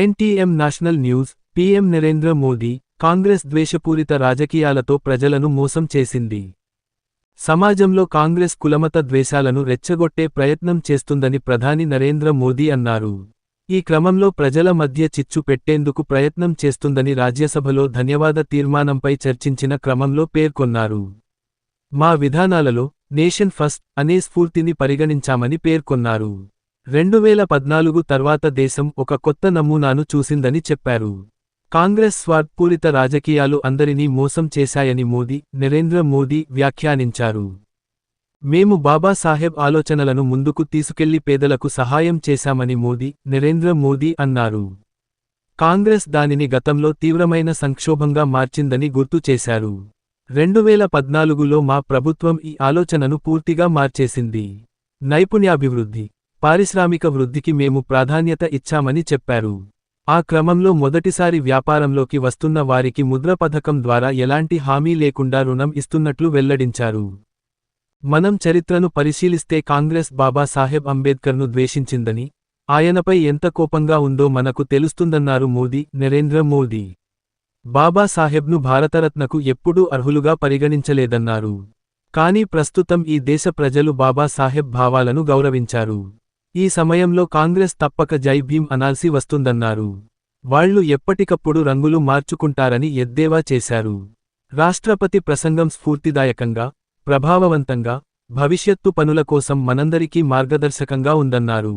NTM national news PM Narendra Modi Congress ద్వేషపూరిత రాజకీయాలతో ప్రజలను మోసం చేసింది. సమాజంలో కాంగ్రెస్ కులమత ద్వేషాలను రెచ్చగొట్టే ప్రయత్నం చేస్తుందని ప్రధాని నరేంద్ర మోదీ అన్నారు. ఈ క్రమంలో ప్రజల మధ్య చిచ్చు పెట్టేందుకు ప్రయత్నం చేస్తుందని రాజ్యసభలో ధన్యవాద తీర్మానంపై చర్చించిన క్రమంలో పేర్కొన్నారు. మా విధానాలలో నేషన్ ఫస్ట్ అనే స్ఫూర్తిని పరిగణించామని పేర్కొన్నారు. రెండువేల పద్నాలుగు తర్వాత దేశం ఒక కొత్త నమూనాను చూసిందని చెప్పారు. కాంగ్రెస్ స్వార్థపూరిత రాజకీయాలు అందరినీ మోసం చేశాయని మోదీ నరేంద్ర మోదీ వ్యాఖ్యానించారు. మేము బాబాసాహెబ్ ఆలోచనలను ముందుకు తీసుకెళ్ళి పేదలకు సహాయం చేశామని మోదీ నరేంద్ర మోదీ అన్నారు. కాంగ్రెస్ దానిని గతంలో తీవ్రమైన సంక్షోభంగా మార్చిందని గుర్తు చేశారు. రెండువేల పద్నాలుగులో మా ప్రభుత్వం ఈ ఆలోచనను పూర్తిగా మార్చేసింది. నైపుణ్యాభివృద్ధి పారిశ్రామిక వృద్ధికి మేము ప్రాధాన్యత ఇచ్చామని చెప్పారు. ఆ క్రమంలో మొదటిసారి వ్యాపారంలోకి వస్తున్న వారికి ముద్ర పథకం ద్వారా ఎలాంటి హామీ లేకుండా రుణం ఇస్తున్నట్లు వెల్లడించారు. మనం చరిత్రను పరిశీలిస్తే కాంగ్రెస్ బాబాసాహెబ్ అంబేద్కర్ను ద్వేషించిందని ఆయనపై ఎంత కోపంగా ఉందో మనకు తెలుస్తుందన్నారు మోదీ నరేంద్ర మోదీ. బాబాసాహెబ్ను భారతరత్నకు ఎప్పుడూ అర్హులుగా పరిగణించలేదన్నారు. కానీ ప్రస్తుతం ఈ దేశ ప్రజలు బాబాసాహెబ్ భావాలను గౌరవించారు. ఈ సమయంలో కాంగ్రెస్ తప్పక జై భీమ్ అనాల్సి వస్తుందన్నారు. వాళ్ళు ఎప్పటికప్పుడు రంగులు మార్చుకుంటారని ఎద్దేవా చేశారు. రాష్ట్రపతి ప్రసంగం స్ఫూర్తిదాయకంగా ప్రభావవంతంగా భవిష్యత్తు పనుల కోసం మనందరికీ మార్గదర్శకంగా ఉందన్నారు.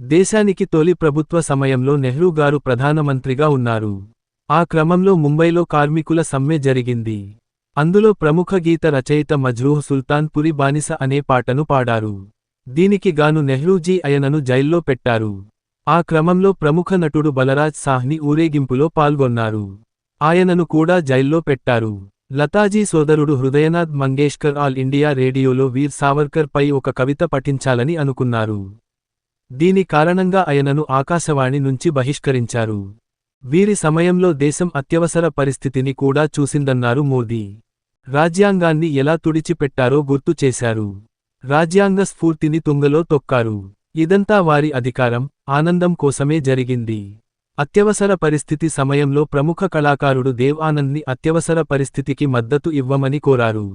దేశానికి తొలి ప్రభుత్వ సమయంలో నెహ్రూ గారు ప్రధానమంత్రిగా ఉన్నారు. ఆ క్రమంలో ముంబైలో కార్మికుల సమ్మె జరిగింది. అందులో ప్రముఖ గీత రచయిత మజ్రూహ్ సుల్తాన్ పురి బానిస అనే పాటను పాడారు. దీనికి గాను నెహ్రూజీ అయనను జైల్లో పెట్టారు. ఆ క్రమంలో ప్రముఖ నటుడు బలరాజ్ సాహ్ని ఊరేగింపులో పాల్గొన్నారు. ఆయనను కూడా జైల్లో పెట్టారు. లతాజీ సోదరుడు హృదయనాథ్ మంగేష్కర్ ఆల్ ఇండియా రేడియోలో వీర్ సావర్కర్ పై ఒక కవిత పఠించాలని అనుకున్నారు. దీని కారణంగా ఆయనను ఆకాశవాణి నుంచి బహిష్కరించారు. వీరి సమయంలో దేశం అత్యవసర పరిస్థితిని కూడా చూసిందన్నారు మోదీ. రాజ్యాంగాన్ని ఎలా తుడిచిపెట్టారో గుర్తు చేశారు. రాజ్యాంగ స్ఫూర్తిని తుంగలో తొక్కారు. ఇదంతా వారి అధికారం ఆనందం కోసమే జరిగింది. అత్యవసర పరిస్థితి సమయంలో ప్రముఖ కళాకారుడు దేవ్ ఆనంద్ని అత్యవసర పరిస్థితికి మద్దతు ఇవ్వమని కోరారు.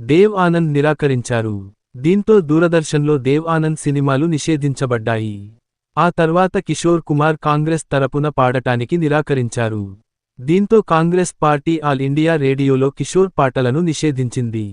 దేవ్ ఆనంద్ నిరాకరించారు. దీంతో దూరదర్శన్లో దేవ్ ఆనంద్ సినిమాలు నిషేధించబడ్డాయి. ఆ తర్వాత కిషోర్ కుమార్ కాంగ్రెస్ తరపున పాడటానికి నిరాకరించారు. దీంతో కాంగ్రెస్ పార్టీ ఆల్ ఇండియా రేడియోలో కిషోర్ పాటలను నిషేధించింది.